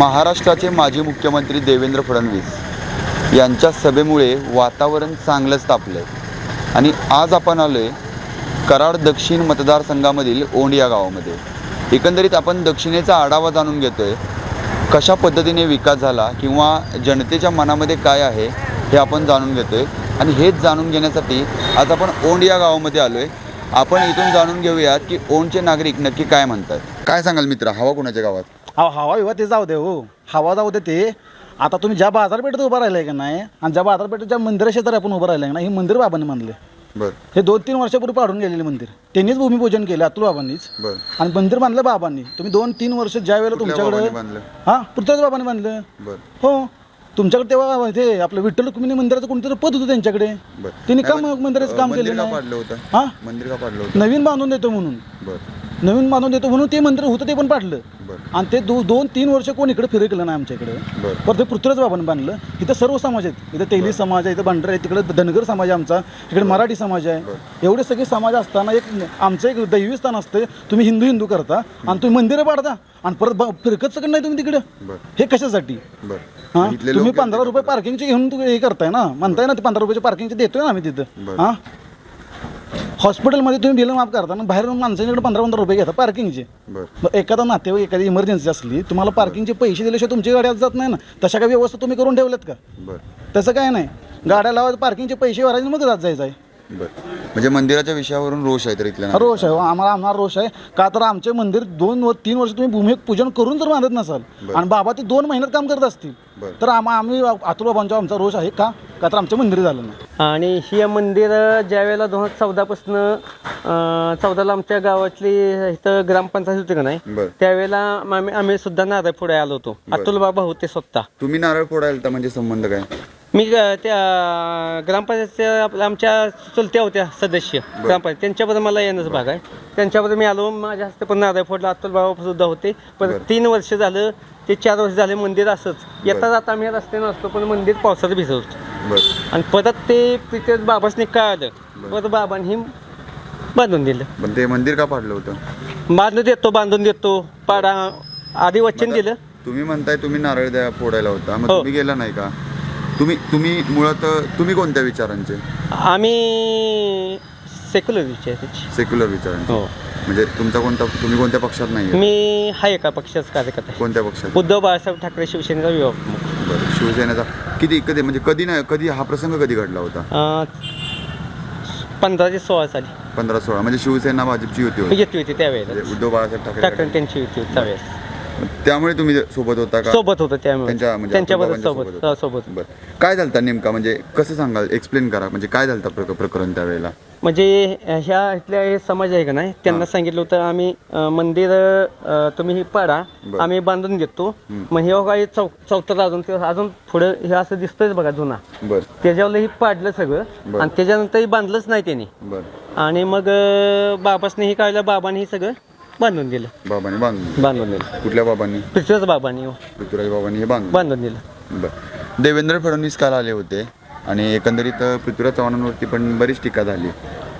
महाराष्ट्राचे माजी मुख्यमंत्री देवेंद्र फडणवीस यांच्या सभेमुळे वातावरण चांगलंच तापलं आहे आणि आज आपण आलो आहे कराड दक्षिण मतदारसंघामधील ओंड या गावामध्ये. एकंदरीत आपण दक्षिणेचा आढावा जाणून घेतो आहे कशा पद्धतीने विकास झाला किंवा जनतेच्या मनामध्ये काय आहे हे आपण जाणून घेतो आहे आणि हेच जाणून घेण्यासाठी आज आपण ओंड या गावामध्ये आलो आहे आपण इथून जाणून घेऊयात की ओंडचे नागरिक नक्की काय म्हणतात. काय सांगाल मित्र? हवा कोणाच्या गावात? अहो हवा विवा ते जाऊ दे हो. हवा जाऊ दे ते. आता तुम्ही ज्या बाजारपेठेत उभं राहिलाय का नाही आणि ज्या बाजारपेठेत ज्या मंदिरा शेजारी आपण उभं राहिलाय ना हे मंदिर बाबांनी मानले बरं. हे दोन तीन वर्षापूर्वी पाडून गेलेले मंदिर. त्यांनीच भूमिपूजन केलं अतुल बाबांनीच. बरं. आणि मंदिर बांधलं बाबांनी. तुम्ही दोन तीन वर्ष ज्या वेळेला कुठल्या तुमच्याकडे बांधलं? हा पृथ्वीराज बाबांनी बांधलं. बरं. हो. तुमच्याकडे तेव्हा ते आपलं विठ्ठल रुक्मिणी मंदिराचं कोणतरी पद होतं त्यांच्याकडे. बरं. त्यांनी का नाही, मंदिराचं काम मंदिर केलं का नाही? पाडलं होतं? हा? मंदिर का पाडलं होतं? नवीन बांधून देतो म्हणून. बरं. नवीन बांधून देतो म्हणून ते मंदिर होतं ते पण पाडलं. बरं. आणि ते दो दोन तीन वर्ष कोण इकडे फिरकलं नाही आमच्या इकडे. बरं. परत ते पृथ्वीराज बाबांनी बांधलं. इथं सर्व समाज आहेत. इथं तेली समाज आहे इथं बंडर आहे तिकडे धनगर समाज आहे आमचा. इकडे मराठी समाज आहे. एवढे सगळे समाज असताना एक आमचं एक दैवी स्थान असतं तुम्ही हिंदू हिंदू करता. आणि तुम्ही मंदिरं पाडता. आणि परत ब- फिरकत सगळं नाही तुम्ही तिकडे. बरं. हे कशासाठी? बरं. हा? इथले तुम्ही लोक पंधरा रुपये पार्किंगचे घेऊन हे करताय ना? म्हणताय ना ते पंधरा रुपयाचे पार्किंगचे देतोय ना आम्ही तिथं. बरं. हा? हॉस्पिटलमध्ये तुम्ही बिल माफ करता ना बाहेर माणसांकडे पंधरा पंधरा रुपये घेता पार्किंगचे. मग एखादा नातेवाईक एखादी इमर्जन्सी असली तुम्हाला पार्किंगचे पैसे दिल्याशिवाय तुमची गाडी आज जात नाही ना. तशा काही व्यवस्था तुम्ही करून ठेवल्यात का? बरं. तसं काय नाही. गाड्या लावायचं पार्किंगचे पैसे भरायचे मग जात जायचं आहे बरं. म्हणजे मंदिराच्या विषयावरून रोष आहे तर इथल्या रोष आहे हो, आम्हाला आम्हाला रोष आहे. का तर आमचे मंदिर दोन व तीन वर्ष तुम्ही भूमिक पूजन करून जर बांधत नसाल आणि बाबा ते दोन महिन्यात काम करत असतील. तर आम्हा आम्ही अतुल बाबांचा आमचा रोष आहे का? का तर आमचे मंदिर झालं नाही. आणि ही मंदिर ज्या वेळेला दोन हजार चौदापासनं चौदाला आमच्या गावातली इथं ग्रामपंचायत होती का नाही त्यावेळेला आम्ही आम्ही सुद्धा नारळ पुढे आलो होतो. अतुल बाबा होते स्वतः. तुम्ही नारळ फोडायला तर म्हणजे संबंध काय? मी त्या ग्रामपंचायतच्या आपल्या आमच्या चुलत्या होत्या सदस्य. ग्रामपंचायत. त्यांच्याबद्दल मला येणंच भाग आहे. त्यांच्याबद्दल मी आलो. माझ्या हस्ते पण नारळ फोडला. अतुल बाबा सुद्धा होते. पण तीन वर्ष झालं ते चार वर्ष झाले मंदिर असंच. येता जाता आम्ही रस्त्यानं असतो पण मंदिर पावसात भिजवतो. बरं. आणि परत ते तिथे बाबासने कळालं परत बाबांनी बांधून दिलं. पण ते मंदिर का पाडलं होतं? बांधून देतो बांधून देतो. पाडा आधी वचन दिलं. तुम्ही म्हणताय तुम्ही नारळ द्या फोडायला होता. मग हो. तुम्ही गेला नाही का? तुम्ही तुम्ही मुळात तुम्ही कोणत्या विचारांचे? आम्ही सेक्युलर विचार त्याची. सेक्युलर विचारांचे हो. म्हणजे तुमचा कोणता तुम्ही कोणत्या पक्षात नाही मी हा एका पक्षाचा कार्यकर्ता आहे. कोणत्या पक्षात? उद्धव बाळासाहेब ठाकरे शिवसेनेचा विभाग बरं शिवसेनेचा किती कधी म्हणजे कधी नाही कधी हा प्रसंग कधी घडला होता? पंधरा ते सोळा साली. पंधरा सोळा म्हणजे शिवसेना भाजपची युती होती. येते होती त्यावेळेला म्हणजे उद्धव बाळासाहेब ठाकरे ठाकरे त्यांची युती होती त्यावेळेस. त्यामुळे तुम्ही सोबत होता का? सोबत होतं त्यामुळे. त्यांच्या म्हणजे त्यांच्याबरोबर सोबत बाबांच्या हा, सोबत बरं. काय झालं नेमका? म्हणजे कसं सांगाल? एक्सप्लेन करा. म्हणजे काय झालं प्रक- प्रकरण त्यावेळेला? म्हणजे ह्या इथल्या हे समाज आहे का नाही त्यांना सांगितलं होतं आम्ही अं, मंदिर अं, तुम्ही हे पाडा. आम्ही बांधून देतो मग हे बघा हे चौ चौथं अजून ते अजून पुढं हे असं दिसतंयच बघा जुना. बरं. त्याच्यावर हे पाडलं सगळं. आणि त्याच्यानंतर हे बांधलंच नाही त्यांनी. बरं. आणि मग अं, बाबासने हे कळलं बाबांनी हे सगळं बांधून दिलं. बाबांनी बांधून बांधून दिलं. कुठल्या बाबांनी? पृथ्वीच बाबांनी हो, पृथ्वीराज बाबांनी हे बांधून बांधून दिलं. बरं. देवेंद्र फडणवीस काल आले होते. आणि एकंदरीत पृथ्वीराज चव्हाणांवरती पण बरीच टीका झाली.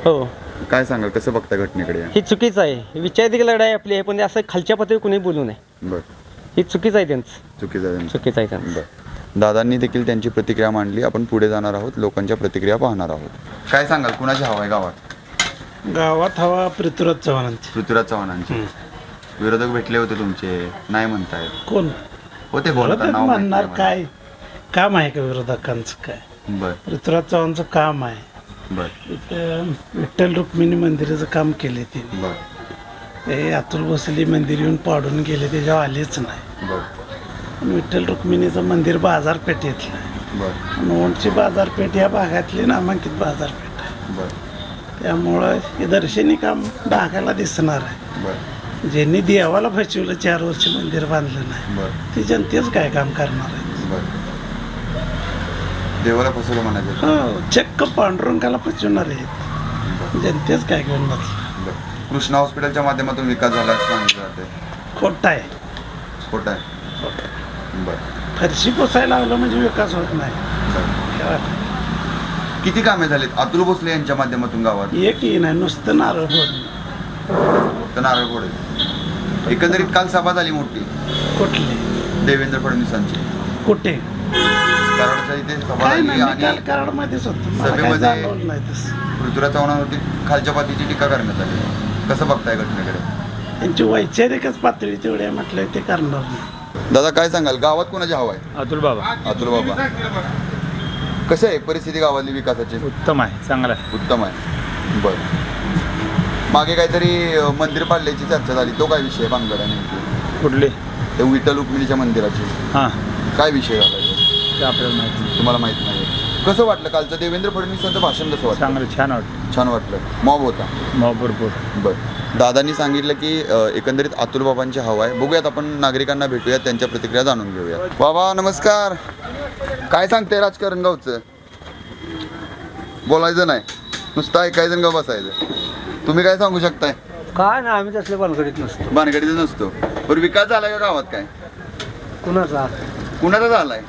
हो. काय सांगाल कसं बघता घटनेकडे? ही चुकीचं आहे. विचारधिक लढाई आपली आहे पण असं खालच्या पातळी कुणी बोलू नये. बरं. ही चुकीचं आहे त्यांचं. चुकीचं आहे. चुकीचं आहे त्यांचं. बरं. दादांनी देखील त्यांची प्रतिक्रिया मांडली. आपण पुढे जाणार आहोत. लोकांच्या प्रतिक्रिया पाहणार आहोत. काय सांगाल कुणाची हवा आहे गावात? गावात हवा पृथ्वीराज चव्हाणांची. पृथ्वीराज चव्हाणांची. विरोधक भेटले होते तुमचे. नाही म्हणतायत. कोण? होते नाही काय? काम आहे का विरोधकांचं काय? पृथ्वीराज चव्हाणचं काम आहे. इथं विठ्ठल रुक्मिणी मंदिराचं काम केले ते हे अतुल भोसले मंदिर येऊन पाडून गेले त्याच्यावर आलेच नाही. विठ्ठल रुक्मिणीचं मंदिर बाजारपेठेतलं आहे. मोहनची बाजारपेठ या भागातली नामांकित बाजारपेठ आहे. त्यामुळं हे दर्शनी काम डागाला दिसणार आहे. ज्यांनी देवाला फसवलं चार वर्ष मंदिर बांधलं नाही. ते जनतेच काय काम करणार आहे? देवाला फसवलं म्हणायचं हो चक्क पांडुरंगाला पचवणार आहेत. जनतेच काय बरं. कृष्णा हॉस्पिटलच्या माध्यमातून विकास झाला असं सांगितलं जाते खोट आहे. खोटं आहे. बरं. फरशी पोसायला लावलं म्हणजे विकास होत नाही. किती कामे झालीत? अतुल भोसले यांच्या माध्यमातून गावात? एकही नाही नुसतं नारळ तर नारळ फोडे एकंदरीत काल सभा झाली मोठी. कुठली? देवेंद्र फडणवीसांची. कुठे? कराडच्या इथे सभा काय झाली नाही मी आणि काल कराडमध्येच होतो. मला काय सभेमध्ये- जाणवलं नाही तसं. पृथ्वीराज चव्हाणांवरती खालच्या पातीची टीका करण्यात आली. कसं बघताय घटनेकडे? त्यांची वैचारिकच पातळी तेवढी आहे म्हटलं ते करणार नाही. दादा काय सांगाल? गावात कोणाची हवा आहे? अतुल बाबा. अतुल बाबा. कशी आहे परिस्थिती गावातली विकासाची? उत्तम आहे चांगला आहे. उत्तम आहे. बर. मागे काहीतरी अं, मंदिर पाडल्याची चर्चा झाली. तो काय विषय बांगला नेमकी कुठले? ते विठ्ठल रुक्मिणीच्या मंदिराची. हां. काय विषय झाला? तो? आपल्याला माहिती नाही. तुम्हाला माहीत नाही. कसं वाटलं कालचं? देवेंद्र फडणवीसांचं भाषण कसं वाटलं? चांगलं छान वाटतं छान वाटलं. मॉब होता. मग भरपूर. बर. दादांनी सांगितलं की अ, एकंदरीत अतुल बाबांची हवा आहे. बघूयात आपण नागरिकांना भेटूयात त्यांच्या प्रतिक्रिया जाणून घेऊया बाबा नमस्कार. काय सांगते राजकारण गावचं? बोलायचं नाही. नुसतं ऐकायचं का बसायचं. तुम्ही काय सांगू शकताय? काय ना आम्ही तसल्या भानगडीत नसतो. भानगडीचं नसतो. बरं विकास झालाय का गावात काय? कुणाचा? कुणाचा झालाय?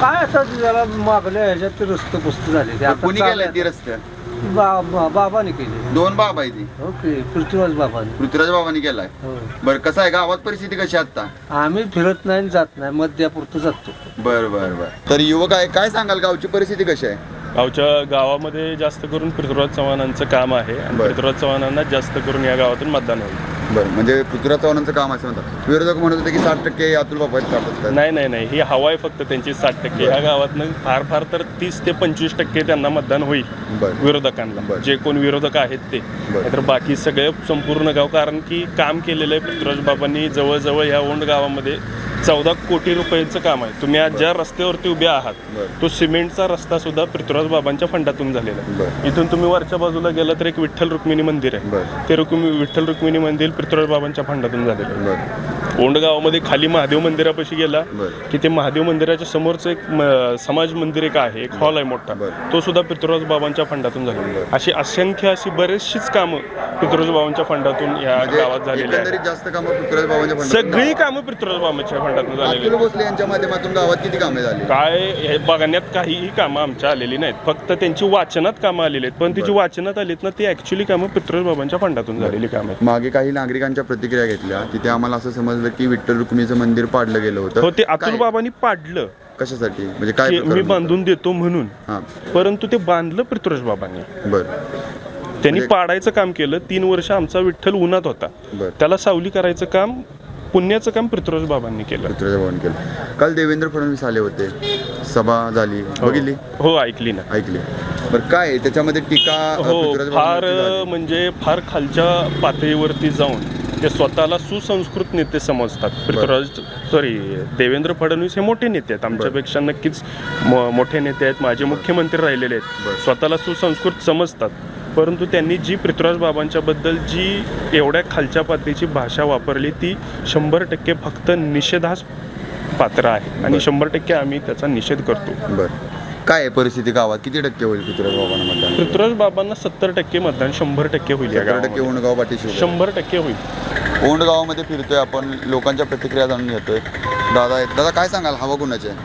काय आता जरा मागल्या ह्याच्यात ते रस्त पुस्त झाले ते. आता कुणी केलंय चालू ती रस्ते. बा- बा- बाबाने केले. दोन बाबा आहे ती. ओके पृथ्वीराज बाबाने. पृथ्वीराज बाबांनी केलाय. हो. बरं कसं आहे गावात परिस्थिती कशी आहे आता आम्ही फिरत नाही आणि जात नाही मध्यापुरतं जातो. बर बर बर. तर युवक आहे काय सांगाल गावची परिस्थिती कशी आहे? गावच्या गावामध्ये जास्त करून पृथ्वीराज चव्हाणांचं काम आहे. आणि बरं. पृथ्वीराज चव्हाणांना जास्त करून या गावातून मतदान होईल. बरं म्हणजे पृथ्वीराज चव्हाणांचं काम असं म्हणतात. विरोधक म्हणत होते की साठ टक्के अतुल बाबा साठतात नाही नाही नाही. ही हवा आहे फक्त त्यांची साठ टक्के. ह्या गावातनं फार फार तर तीस ते पंचवीस टक्के त्यांना मतदान होईल विरोधकांना. जे कोण विरोधक आहेत ते. तर बाकी सगळे संपूर्ण गाव कारण की काम केलेलं आहे पृथ्वीराज बाबांनी जवळजवळ ह्या ओंड गावामध्ये चौदा कोटी रुपयांचं काम आहे. तुम्ही आज ज्या रस्त्यावरती उभे आहात. तो सिमेंटचा रस्ता सुद्धा पृथ्वीराज बाबांच्या फंडातून झालेला आहे. इथून तुम्ही वरच्या बाजूला गेला तर एक विठ्ठल रुक्मिणी मंदिर आहे. ते रुक्मी विठ्ठल रुक्मिणी मंदिर पृथ्वीराज बाबांच्या फंडातून झालेलं बरं आहे. ओंड गावामध्ये खाली महादेव मंदिरापाशी गेला. बरं. की ते महादेव मंदिराच्या समोरचं एक म- समाज मंदिर एक आहे एक हॉल आहे मोठा. बरं. तो सुद्धा पृथ्वीराज बाबांच्या फंडातून झालेला आहे. अशी असंख्य अशी बरेचशीच कामं पृथ्वीराज बाबांच्या फंडातून या गावात म्हणजे झालेली एकंदरीत आहेत जास्त कामं पृथ्वीराज बाबांच्या फंडातून सगळी कामं पृथ्वीराज बाबांच्या फंडातून झालेली अतुल आहेत भोसले यांच्या माध्यमातून गावात किती कामे झाली? काय हे बघण्यात काहीही कामं आमच्या आलेली नाहीत. फक्त त्यांची वाचनात कामं आलेली आहेत. पण तिची बरं. वाचनात आलीत ना ती ऍक्च्युली कामं पृथ्वीराज बाबांच्या फंडातून झालेली कामं आहेत. मागे काही नागरिकांच्या प्रतिक्रिया घेतल्या तिथे आम्हाला असं समजलं की विठ्ठल रुक्मीचं मंदिर पाडलं गेलं हो होतं ते अतुल काय- बाबांनी पाडलं. कशासाठी? म्हणजे काय की मी? बांधून देतो म्हणून. हां. परंतु ते बांधलं पृथ्वीराज बाबांनी. बरं. त्यांनी म्हणजे- पाडायचं काम केलं. तीन वर्ष आमचा विठ्ठल उन्हात होता. बरं. त्याला सावली करायचं काम पुण्याचं काम पृथ्वीराज बाबांनी केलं. पृथ्वीराज बाबांनी केलं. काल देवेंद्र फडणवीस आले होते. सभा झाली. हो. बघितली? हो ऐकली ना. ऐकली. बरं काय आहे? त्याच्यामध्ये टीका अ, हो पृथ्वीराज फार झाली. म्हणजे फार खालच्या पातळीवरती जाऊन ते स्वतःला सुसंस्कृत नेते समजतात. पृथ्वीराज सॉरी देवेंद्र फडणवीस हे मोठे नेते आहेत. आमच्यापेक्षा नक्कीच म- मोठे नेते आहेत. माझे मुख्यमंत्री राहिलेले बरं. आहेत स्वतःला सुसंस्कृत समजतात. परंतु त्यांनी जी पृथ्वीराज बाबांच्या बद्दल जी एवढ्या खालच्या पातळीची भाषा वापरली ती शंभर टक्के फक्त निषेधास पात्र आहे. आणि बरं. शंभर टक्के आम्ही त्याचा निषेध करतो. बरं. काय आहे परिस्थिती गावात? किती टक्के होईल पृथ्वीराज बाबांना मतदान? पृथ्वीराज बाबांना सत्तर टक्के मतदान शंभर टक्के होईल या सत्तर टक्के गावामध्ये. ओंडगाव पाठीशी उभे. शंभर टक्के होईल. ओंड गावामध्ये फिरतोय आपण लोकांच्या प्रतिक्रिया जाणून घेतोय. दादा आहेत. दादा काय सांगाल? हवा कुणाची आहे?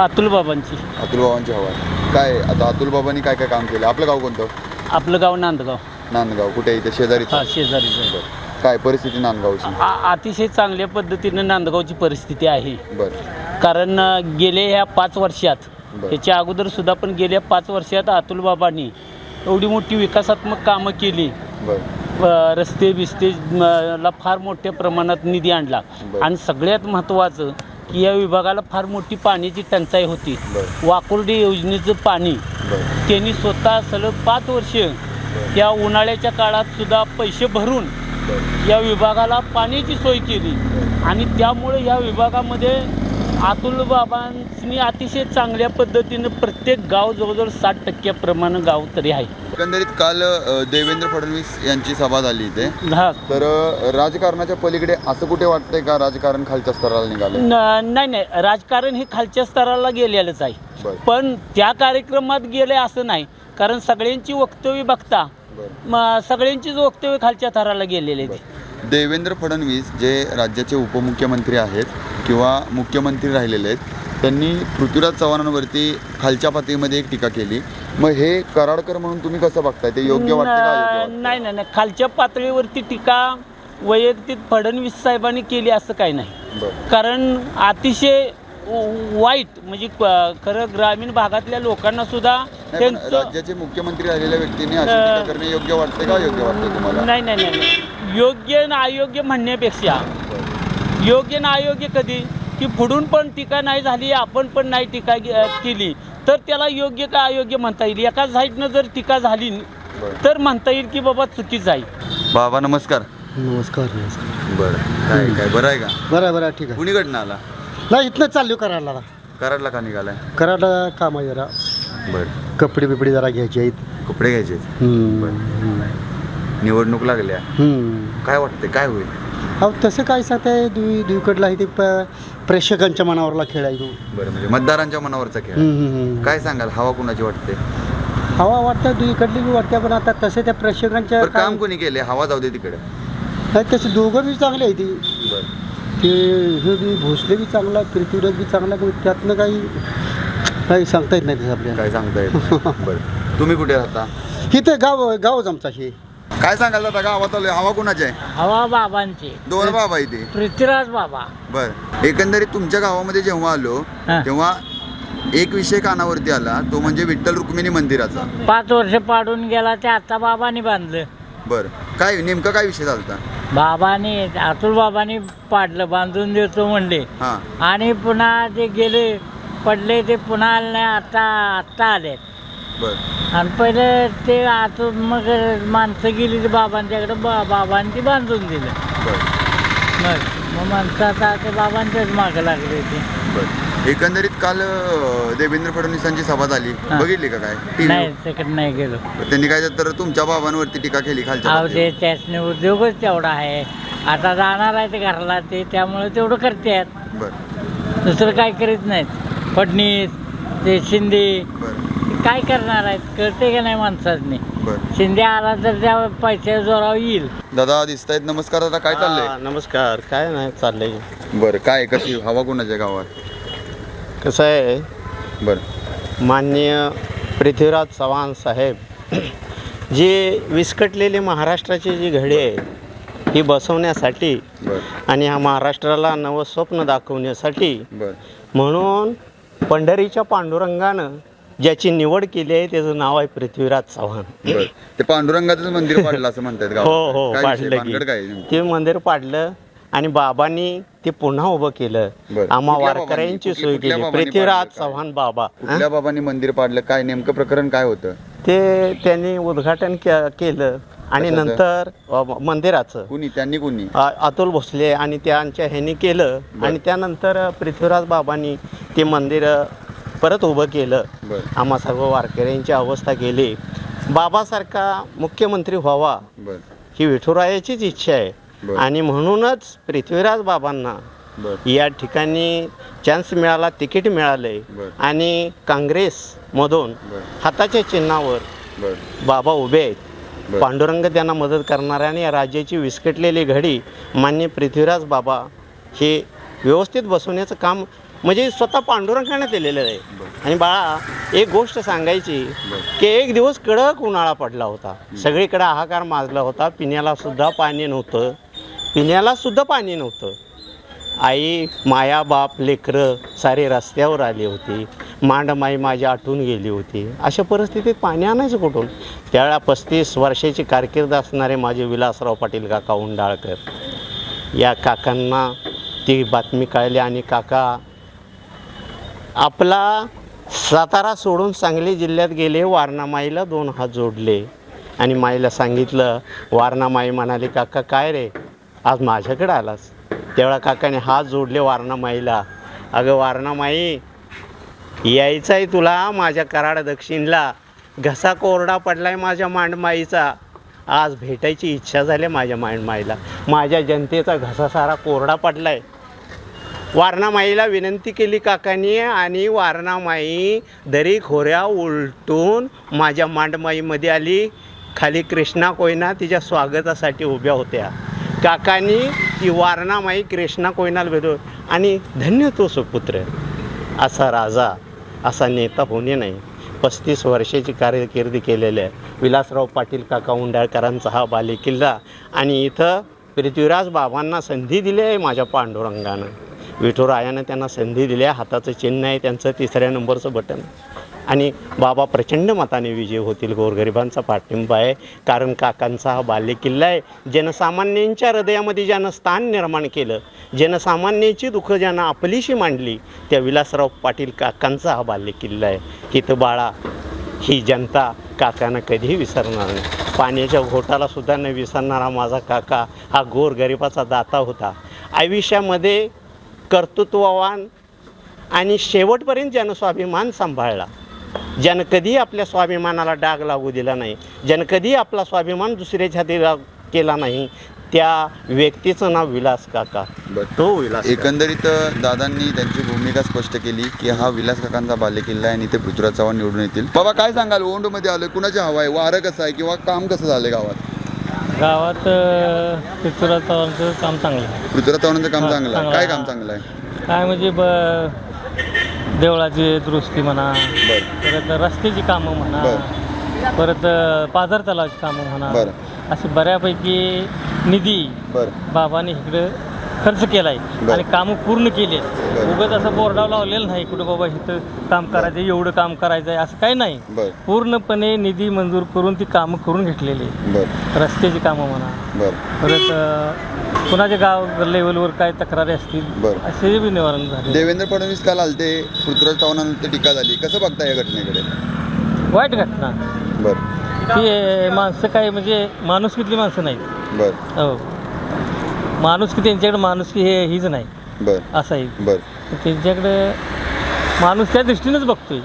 अतुल बाबांची. अतुल बाबांची हवा आहे. काय? आता अतुल बाबांनी काय काय काम केलं? आपलं गाव कोणतं? आपलं गाव नांदगाव. नांदगाव. कुठे आहे? इथे? शेजारी हा शेजारीचं काय परिस्थिती नांदगावची? आ- अतिशय चांगल्या पद्धतीनं नांदगावची परिस्थिती आहे. बरं. कारण अ, गेल्या ह्या पाच वर्षात बरं. ह्याच्या अगोदर सुद्धा पण गेल्या पाच वर्षात अतुल बाबांनी एवढी मोठी विकासात्मक कामं केली. अ, रस्ते बिस्ते म, ला फार मोठ्या प्रमाणात निधी आणला. आणि सगळ्यात महत्त्वाचं की या विभागाला फार मोठी पाण्याची टंचाई होती. बरं. वाकुर्डी योजनेचं पाणी त्यांनी स्वतः सलग पाच वर्ष या उन्हाळ्याच्या काळात सुद्धा पैसे भरून या विभागाला पाण्याची सोय केली. आणि त्यामुळे या विभागामध्ये अतुल बाबांनी अतिशय चांगल्या पद्धतीनं प्रत्येक गाव जवळजवळ साठ टक्क्याप्रमाणे गाव तरी आहे. एकंदरीत काल अ, देवेंद्र फडणवीस यांची सभा झाली इथे. हा. तर अ, राजकारणाच्या पलीकडे असं कुठे वाटतंय का राजकारण खालच्या स्तराला निघालं न- नाही नाही. राजकारण हे खालच्या स्तराला गेलेलंच आहे. बरं. पण त्या कार्यक्रमात गेले असं नाही. कारण सगळ्यांची वक्तव्य बघता बरं. म- सगळ्यांचीच वक्तव्य खालच्या थराला गेलेले आहेत. देवेंद्र फडणवीस जे राज्याचे उपमुख्यमंत्री आहेत किंवा मुख्यमंत्री राहिलेले आहेत त्यांनी पृथ्वीराज चव्हाणांवरती खालच्या पातळीमध्ये एक टीका केली मग हे कराडकर म्हणून तुम्ही कसं बघताय ते योग्य वाटतं का अयोग्य? नाही नाही नाही खालच्या पातळीवरती टीका वैयक्तिक फडणवीस साहेबांनी केली असं काही नाही बरं. कारण अतिशय वाईट म्हणजे खरं ग्रामीण भागातल्या लोकांना सुद्धा राज्याचे मुख्यमंत्री झालेल्या व्यक्तीने अशी अं, टीका करणे योग्य वाटते का योग्य वाटते तुम्हाला? नाही नाही नाही नाही. योग्य ना अयोग्य म्हणण्यापेक्षा योग्य ना अयोग्य कधी? की पुढून पण टीका नाही झाली आपण पण नाही टीका केली तर त्याला योग्य का अयोग्य म्हणता येईल? एका साईडनं जर टीका झाली. तर म्हणता येईल की बाबा चुकीच आहे बाबा नमस्कार. नमस्कार नमस्कार. बरं. काय काय बरं आहे का? बरं बरं ठीक आहे. कुणीकडनं आला? नाही इथनं चाललो कराडला कराडला का निघालाय? कराडला काम आहे जरा. बरं. कपडे बिपडे जरा घ्यायचे आहेत. कपडे घ्यायचे हम्म. निवडणूक लागल्या. हम्म. काय वाटते काय होईल? अहो तसं काय सांगताय दुई दुईकडला आहे ते प- प्रेक्षकांच्या मनावरला खेळ आहे तो. बरं म्हणजे मतदारांच्या मनावरचा खेळ हम्म, हम्म, हम्म. काय सांगाल? हवा कुणाची वाटते? हवा वाटतं दुईकडली बी वाटते पण आता तसे त्या प्रेक्षकांच्या बरं, काम कोणी केले हवा जाऊ दे तिकडे. नाही तसे दोघं बी चांगले आहे ती. बरं. ते हे बी भोसले बी चांगला पृथ्वीराज बी चांगला पण त्यातनं काही काही सांगता येत नाही तसं आपल्याला. काय सांगता येत नाही. बरं. तुम्ही कुठे राहता? इथं गाव गावच आमचा हे. काय सांगाल दादा गावात आलोय हवा कुणाची आहे? हवा बाबांचे. दोन बाबा इथे. पृथ्वीराज बाबा. बर. एकंदरीत तुमच्या गावामध्ये जेव्हा आलो हा. तेव्हा एक विषय कानावरती आला तो म्हणजे विठ्ठल रुक्मिणी मंदिराचा. पाच वर्ष पाडून गेला ते आता बाबांनी बांधलं. बर. काय नेमका काय विषय झालता बाबांनी अतुल बाबांनी पाडलं बांधून देतो म्हणले. हा. आणि पुन्हा ते गेले पडले ते पुन्हा आले नाही आता आत्ता आले. बर. आणि पहिले ते आतून मग माणसं गेली ते बाबांच्याकडे बा बाबांनी ती बांधून दिलं. बर. मग मग माणसं आता ते बाबांच्याच मागं लागले ते बर. एकंदरीत काल अं, देवेंद्र फडणवीसांची सभा झाली. हा. बघितली का काय? नाही तिकडे नाही गेलो? त्यांनी काय तर तुमच्या बाबांवरती टीका केली खालच्या अहो ते पातळीवर. त्यासने उद्योगच तेवढा आहे. आता जाणार आहे ते घरला ते त्यामुळे तेवढं करतात. बर. दुसरं काय करीत नाहीत. फडणीस ते शिंदे बर. ते काय करणार आहेत? कळते का नाही माणसांनी बर. शिंदे आला तर त्या पैशाच्या जोरावर येईल. दादा दिसतायत नमस्कार दादा काय चाललंय? नमस्कार. काय नाही चाललंय. बर काय कशी हवा कुणाच्या गावात? कसं आहे? बर. माननीय पृथ्वीराज चव्हाण साहेब जी विस्कटलेली महाराष्ट्राची जी घडी आहे ही बसवण्यासाठी आणि ह्या महाराष्ट्राला नवं स्वप्न दाखवण्यासाठी म्हणून पंढरीच्या पांडुरंगानं ज्याची निवड केली आहे त्याचं नाव आहे पृथ्वीराज चव्हाण. ते पांडुरंगाचं मंदिर पाडलं असं म्हणतात हो. हो? पाडलं? ते मंदिर पाडलं. आणि बाबांनी ते पुन्हा उभं केलं. आम्हा वारकऱ्यांची? सोय केली पृथ्वीराज? चव्हाण बाबा? कुठल्या बाबांनी मंदिर पाडलं काय नेमकं प्रकरण काय होतं ते त्यांनी उद्घाटन के- केलं आणि? नंतर मंदिराचं कुणी त्यांनी कुणी अतुल भोसले आणि त्यांच्या ह्यांनी केलं. आणि त्यानंतर पृथ्वीराज बाबांनी ते मंदिर परत उभं केलं आम्हा सर्व वारकऱ्यांची अवस्था केली बाबासारखा मुख्यमंत्री व्हावा ही विठुरायाचीच इच्छा आहे. आणि म्हणूनच पृथ्वीराज बाबांना या ठिकाणी चान्स मिळाला तिकीट मिळालंय बरं. आणि काँग्रेसमधून. हाताच्या चिन्हावर बाबा उभे आहेत. पांडुरंग त्यांना मदत करणारे आणि या राज्याची विस्कटलेली घडी मान्य पृथ्वीराज बाबा हे व्यवस्थित बसवण्याचं काम म्हणजे स्वतः पांडुरंगाने केलेलं आहे. आणि बाळा एक गोष्ट सांगायची की एक दिवस कडक उन्हाळा पडला होता. सगळीकडे हाहाकार माजला होता. पिण्याला सुद्धा पाणी नव्हतं. पिण्याला सुद्धा पाणी नव्हतं. आई माया बाप लेकरं सारे रस्त्यावर आली होती. मांडमाई माझी आटून गेली होती. अशा परिस्थितीत पाणी आणायचं कुठून? त्यावेळा पस्तीस वर्षाची कारकीर्द असणारे माझे विलासराव पाटील काका उंडाळकर. या काकांना ती बातमी कळली आणि काका आपला सातारा सोडून सांगली जिल्ह्यात गेले वारणामाईला दोन हात जोडले. आणि माईला सांगितलं वारणामाई म्हणाली काका काय रे? आज माझ्याकडे आलास. तेवढा काकाने हात जोडले वारणामाईला. अगं वारणामाई यायचं आहे तुला माझ्या कराड दक्षिणला. घसा कोरडा पडलाय माझ्या मांडमाईचा. आज भेटायची इच्छा झाली माझ्या मांडमाईला. माझ्या जनतेचा घसा सारा कोरडा पडलाय. वारणामाईला विनंती केली काकांनी आणि वारणामाई दरी खोऱ्या उलटून माझ्या मांडमाईमध्ये आली. खाली कृष्णा कोयना तिच्या स्वागतासाठी उभ्या होत्या. काकांनी ती वारणामाई कृष्णा कोयनाला भेटो आणि धन्य तो सुपुत्र. असा राजा असा नेता होणे नाही. पस्तीस वर्षाची कारकिर्दी केलेली आहे विलासराव पाटील काका उंडाळकरांचा हा बालेकिल्ला आणि इथं पृथ्वीराज बाबांना संधी दिली आहे माझ्या पांडुरंगानं. विठुरायानं त्यांना संधी दिली आहे. हाताचं चिन्ह आहे त्यांचं तिसऱ्या नंबरचं बटन आणि बाबा प्रचंड मताने विजय होतील. गोरगरिबांचा पाठिंबा आहे. कारण काकांचा हा बाल्यकिल्ला आहे. जनसामान्यांच्या हृदयामध्ये ज्यानं स्थान निर्माण केलं जनसामान्यांची दुःखं ज्यानं आपलीशी मांडली त्या विलासराव पाटील काकांचा हा बाल्यकिल्ला आहे. हित बाळा ही जनता काकांना कधीही विसरणार नाही. पाण्याच्या घोटाला सुद्धा न विसरणारा माझा काका हा गोरगरिबाचा दाता होता. आयुष्यामध्ये कर्तृत्ववान आणि शेवटपर्यंत ज्यानं स्वाभिमान सांभाळला ज्यानं कधीही आपल्या स्वाभिमानाला डाग लागू दिला नाही ज्यानं कधीही आपला स्वाभिमान दुसऱ्याच्या हाती केला नाही त्या व्यक्तीचं नाव विलास काका. तो विलास. एकंदरीत दादांनी त्यांची भूमिका स्पष्ट केली की हा विलास काकांचा बालेकिल्ला आहे आणि ते पृथ्वीराज चव्हाण निवडून येतील. बाबा काय सांगाल? ओंडमध्ये आलोय. कुणाची हवा आहे? वारं कसं आहे किंवा काम कसं झालंय गावात? गावात पृथ्वीराज चव्हाणचं काम चांगलं आहे. पृथ्वीराज चव्हाणांचं काम चांगलं आहे. काय. काम चांगलं आहे? काय म्हणजे ब देवळाची दुरुस्ती म्हणा बरं परत रस्त्याची कामं म्हणा. परत परत तलावाची कामं म्हणा बरं. अशी बऱ्यापैकी निधी बरं बाबाने इकडं खर्च केलाय बरं. आणि कामं पूर्ण केली बरं. उगत असं बोर्डावर लावलेलं नाही कुठं बाबा इथं काम करायचं एवढं काम करायचं आहे असं काही नाही बरं पूर्णपणे निधी मंजूर करून ती कामं करून घेतलेली. बरं रस्त्याची कामं म्हणा बरं परत अ, कुणाच्या गाव लेवलवर काय तक्रारी असतील बरं. असे बी निवारण झाले. देवेंद्र फडणवीस काल आलते पृथ्वीराज चव्हाणांवरती टीका झाली. कसं बघता या घटनेकडे? वाईट घटना. बरं. ती माणसं काय म्हणजे माणूस किती माणसं नाहीत. बरं. हो. माणूस की त्यांच्याकडे माणूस की हे हीच नाही. बरं. असं आहे. बरं. त्यांच्याकडे माणूस त्या दृष्टीनेच बघतोय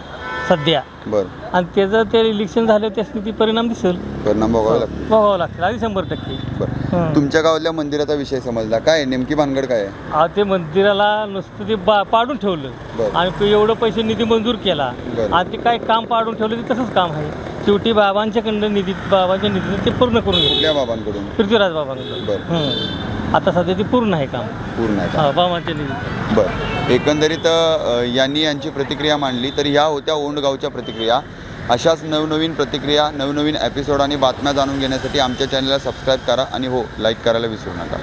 सध्या. बरं. आणि त्याचं ते इलेक्शन झालं त्यासाठी ती परिणाम दिसेल. परिणाम भोगावा लागतो. बघावं लागतील. आधी शंभर टक्के. बरं. हं. तुमच्या गावातल्या मंदिराचा विषय समजला. काय? नेमकी भानगड काय आहे? ते मंदिराला नुसतं ते बा पाडून ठेवलं. आणि ते एवढं पैसे निधी मंजूर केला. बरं. आणि ते काय काम पाडून ठेवलं ते तसंच काम आहे. शेवटी बाबांच्याकडनं निधी बाबांच्या निधीनं ते पूर्ण करून घेतलं. कुठल्या बाबांकडून? पृथ्वीराज बाबांकडून. हं. आता सध्या ते पूर्ण आहे काम. पूर्ण आहे का हा, बाबांच्या निधी बरं. एकंदरीत अ, यांनी यांची प्रतिक्रिया मांडली तर ह्या होत्या ओंडगावच्या प्रतिक्रिया. अशाच नवनवीन प्रतिक्रिया नवनवीन एपिसोड आणि बातम्या जाणून घेण्यासाठी आमच्या चॅनलला सबस्क्राईब करा आणि हो लाईक करायला विसरू नका.